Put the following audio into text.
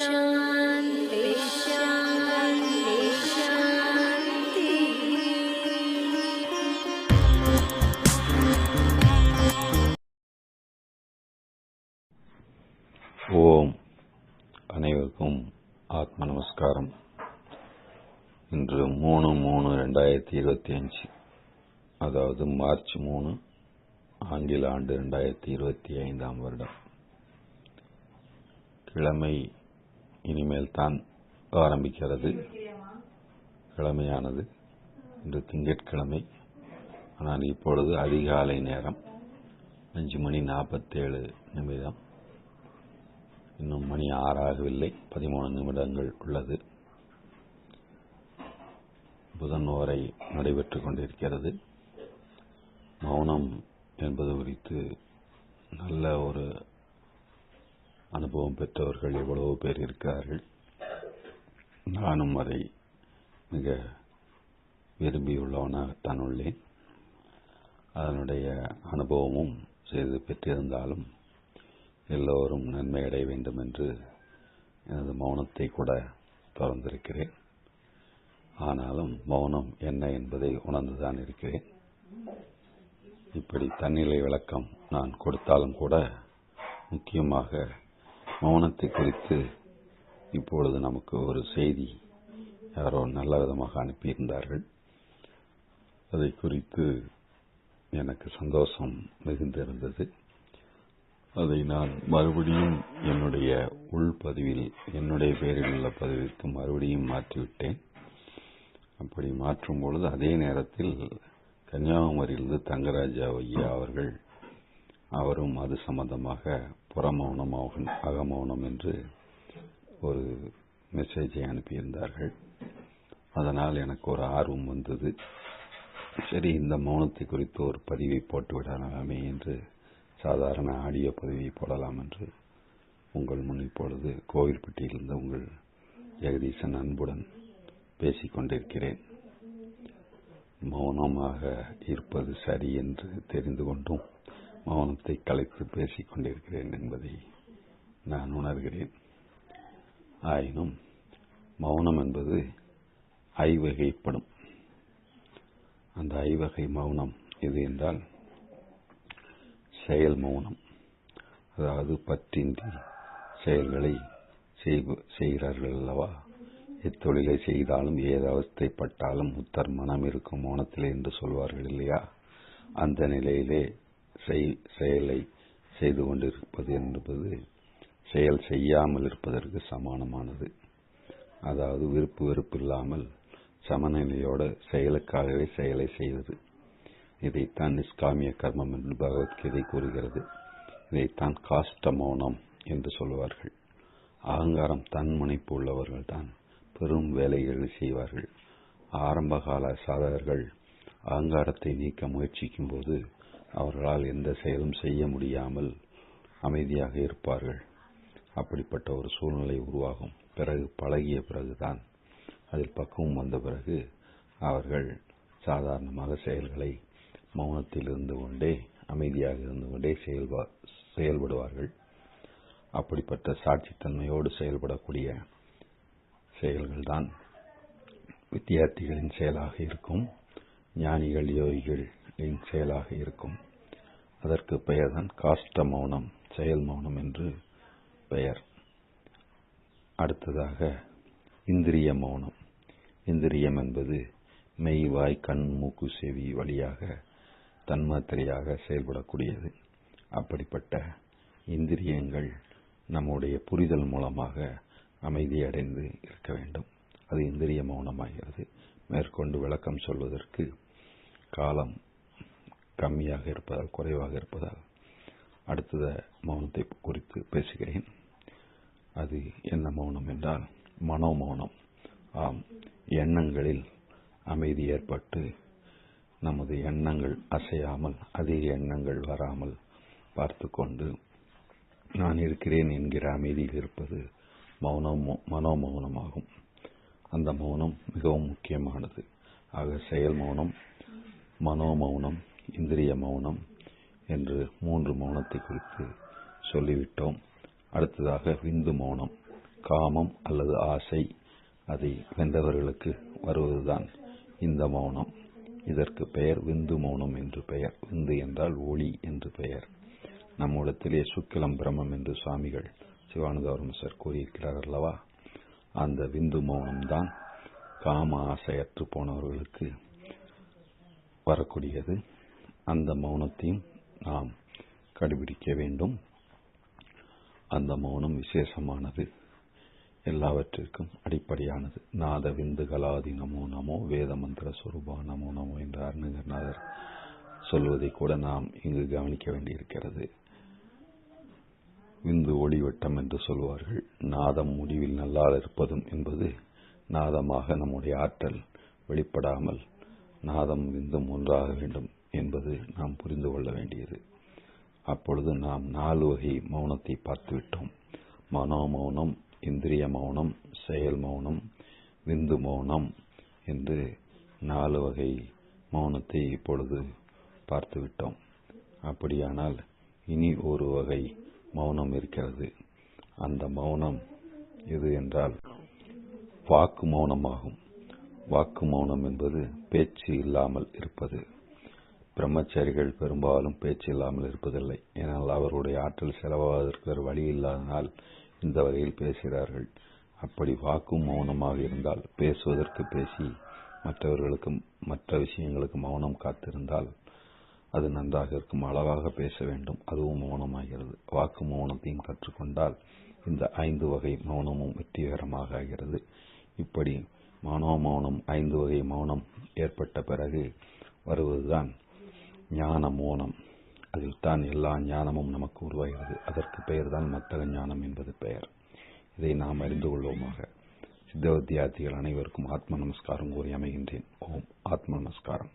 ஓம். அனைவருக்கும் ஆத்ம நமஸ்காரம். இன்று மூணு மூணு ரெண்டாயிரத்தி இருபத்தி அஞ்சு. அதாவது மார்ச் மூணு ஆங்கில ஆண்டு ரெண்டாயிரத்தி இருபத்தி ஐந்தாம் வருடம். கிழமை இனிமேல் தான் ஆரம்பிக்கிறது. கிழமையானது. இன்று திங்கட்கிழமை. ஆனால் இப்பொழுது அதிகாலை நேரம். அஞ்சு மணி நாற்பத்தேழு நிமிடம். இன்னும் மணி ஆறாகவில்லை. பதிமூணு நிமிடங்கள் உள்ளது. புதன் ஓரை நடைபெற்றுக் கொண்டிருக்கிறது. மௌனம் என்பது குறித்து நல்ல ஒரு அனுபவம் பெற்றவர்கள் எவ்வளவு பேர் இருக்கிறார்கள். நானும் அதை மிக விரும்பியுள்ளவனாகத்தான் உள்ளேன். அதனுடைய அனுபவமும் செய்து பெற்றிருந்தாலும் எல்லோரும் நன்மை அடைய வேண்டும் என்று எனது மௌனத்தை கூட திறந்திருக்கிறேன் ஆனாலும் மௌனம் என்ன என்பதை உணர்ந்துதான் இருக்கிறேன். இப்படி தன்னிலை விளக்கம் நான் கொடுத்தாலும் கூட முக்கியமாக மௌனத்தை குறித்து இப்பொழுது நமக்கு ஒரு செய்தி யாரோ நல்ல விதமாக அனுப்பியிருந்தார்கள். அதை குறித்து எனக்கு சந்தோஷம் மிகுந்திருந்தது. அதை நான் மறுபடியும் என்னுடைய உள்பதிவில் என்னுடைய பெயரில் உள்ள பதிவிற்கு மறுபடியும் மாற்றிவிட்டேன். அப்படி மாற்றும் பொழுது அதே நேரத்தில் கன்னியாகுமரியிலிருந்து தங்கராஜா ஐயா அவர்கள் அவரும் அது சம்பந்தமாக புறமௌனம் அகமௌனம் என்று ஒரு மெசேஜை அனுப்பியிருந்தார்கள். அதனால் எனக்கு ஒரு ஆர்வம் வந்தது. சரி இந்த மௌனத்தை குறித்து ஒரு பதிவை போட்டு விடலாமே என்று சாதாரண ஆடியோ பதிவை போடலாம் என்று உங்கள் முன் இப்பொழுது கோவில்பட்டியிலிருந்து உங்கள் ஜெகதீசன் அன்புடன் பேசிக் கொண்டிருக்கிறேன். மௌனமாக இருப்பது சரி என்று தெரிந்து கொண்டும் மௌனத்தை கலைத்து பேசிக் கொண்டிருக்கிறேன் என்பதை நான் உணர்கிறேன். ஆயினும் மௌனம் என்பது ஐவகைப்படும். அந்த ஐவகை மௌனம் எது என்றால் செயல் மௌனம். அதாவது பற்றின்றி செயல்களை செய்கிறார்கள் அல்லவா? எத்தொழிலை செய்தாலும் ஏது அவஸ்தைப்பட்டாலும் மனம் இருக்கும் மௌனத்திலே என்று சொல்வார்கள் இல்லையா? அந்த நிலையிலே செயலை செய்து கொண்டிருப்பது என்பது செயல் செய்யாமல் இருப்பதற்கு சமானமானது. அதாவது விருப்பு வெறுப்பு இல்லாமல் சமநிலையோடு செயலுக்காகவே செயலை செய்வது. இதைத்தான் நிஷ்காமிய கர்மம் என்று பகவத்கீதை கூறுகிறது. இதைத்தான் காஷ்ட மௌனம் என்று சொல்வார்கள். அகங்காரம் தன் முனைப்பு உள்ளவர்கள் தான் பெரும் வேலைகளை செய்வார்கள். ஆரம்பகால சாதகர்கள் அகங்காரத்தை நீக்க முயற்சிக்கும் போது அவர்களால் எந்த செயலும் செய்ய முடியாமல் அமைதியாக இருப்பார்கள். அப்படிப்பட்ட ஒரு சூழ்நிலை உருவாகும். பிறகு பழகிய பிறகுதான் அதில் பக்குவம் வந்த பிறகு அவர்கள் சாதாரணமாக செயல்களை மௌனத்தில் இருந்து கொண்டே அமைதியாக இருந்து கொண்டே செயல்படுவார்கள். அப்படிப்பட்ட சாட்சித்தன்மையோடு செயல்படக்கூடிய செயல்கள்தான் வித்தியார்த்திகளின் செயலாக இருக்கும் ஞானிகள் யோகிகளின் செயலாக இருக்கும். அதற்கு பெயர்தான் காஷ்ட மௌனம் செயல் மௌனம் என்று பெயர். அடுத்ததாக இந்திரிய மௌனம். இந்திரியம் என்பது மெய் வாய் கண் மூக்கு செவி வழியாக தன்மாத்திரையாக செயல்படக்கூடியது. அப்படிப்பட்ட இந்திரியங்கள் நம்முடைய புரிதல் மூலமாக அமைதியடைந்து இருக்க வேண்டும். அது இந்திரிய மௌனமாகிறது. மேற்கொண்டு விளக்கம் சொல்வதற்கு காலம் கம்மியாக இருப்பதால் குறைவாக இருப்பதால் அடுத்தத மௌனத்தை குறித்து பேசுகிறேன். அது என்ன மௌனம் என்றால் மனோமௌனம். ஆம் எண்ணங்களில் அமைதி ஏற்பட்டு நமது எண்ணங்கள் அசையாமல் அதிக எண்ணங்கள் வராமல் பார்த்து கொண்டு நான் இருக்கிறேன் என்கிற அமைதியில் இருப்பது மௌனம் மனோமௌனமாகும். அந்த மௌனம் மிகவும் முக்கியமானது. ஆக செயல் மௌனம் மனோமௌனம் இந்திரிய மௌனம் என்று மூன்று மௌனத்தை குறித்து சொல்லிவிட்டோம். அடுத்ததாக விந்து மௌனம் காமம் அல்லது ஆசை அதை வென்றவர்களுக்கு வருவதுதான் இந்த மௌனம். இதற்கு பெயர் விந்து மௌனம் என்று பெயர். விந்து என்றால் ஒளி என்று பெயர். நம்மிடத்திலே சுக்கிலம் பிரமம் என்று சுவாமிகள் சிவானந்தவரம் சார் கூறியிருக்கிறார் அல்லவா? அந்த விந்து மௌனம்தான் காம ஆசையற்று போனவர்களுக்கு வரக்கூடியது. அந்த மௌனத்தையும் நாம் கடைபிடிக்க வேண்டும். அந்த மௌனம் விசேஷமானது. எல்லாவற்றிற்கும் அடிப்படையானது. நாத விந்துகளாதி நமோ நமோ வேத மந்திர சுரூபா நமோ நமோ என்று அருணகிரிநாதர் சொல்வதை கூட நாம் இங்கு கவனிக்க வேண்டியிருக்கிறது. விந்து ஒளிவட்டம் என்று சொல்வார்கள். நாதம் முடிவில் நல்லால் இருப்பதும் என்பது நாதமாக நம்முடைய ஆற்றல் வெளிப்படாமல் நாதம் விந்தும் ஒன்றாக வேண்டும். என்பது நாம் புரிந்து கொள்ள வேண்டியது. அப்பொழுது நாம் நாலு வகை மௌனத்தை பார்த்துவிட்டோம். மனோ மௌனம் இந்திரிய மௌனம் செயல் மௌனம் விந்து மௌனம் என்று நாலு வகை மௌனத்தை இப்பொழுது பார்த்துவிட்டோம். அப்படியானால் இனி ஒரு வகை மௌனம் இருக்கிறது. அந்த மௌனம் எது என்றால் வாக்கு மௌனமாகும். வாக்கு மௌனம் என்பது பேச்சு இல்லாமல் இருப்பது. பிரம்மச்சாரிகள் பெரும்பாலும் பேச்சு இல்லாமல் இருப்பதில்லை. ஏனால் அவர்களுடைய ஆற்றல் செலவாவதற்கு ஒரு வழி இல்லாதனால் இந்த வகையில் பேசுகிறார்கள். அப்படி வாக்கும் மௌனமாக இருந்தால் பேசுவதற்கு பேசி மற்றவர்களுக்கு மற்ற விஷயங்களுக்கு மௌனம் காத்திருந்தால் அது நன்றாக இருக்கும். அளவாக பேச வேண்டும். அதுவும் மௌனமாகிறது. வாக்கு மௌனத்தையும் கற்றுக்கொண்டால் இந்த ஐந்து வகை மௌனமும் வெற்றிகரமாக ஆகிறது. இப்படி மனோ மௌனம் ஐந்து வகை மௌனம் ஏற்பட்ட பிறகு வருவதுதான் ஞான மோனம் அதில் தான் எல்லா ஞானமும் நமக்கு உருவாகிறது. அதற்கு பெயர்தான் மத்தக ஞானம் என்பது பெயர். இதை நாம் அறிந்து கொள்வோமாக. சித்த வித்தியார்த்திகள் அனைவருக்கும் ஆத்ம நமஸ்காரம் கூறி அமைகின்றேன். ஓம் ஆத்ம நமஸ்காரம்.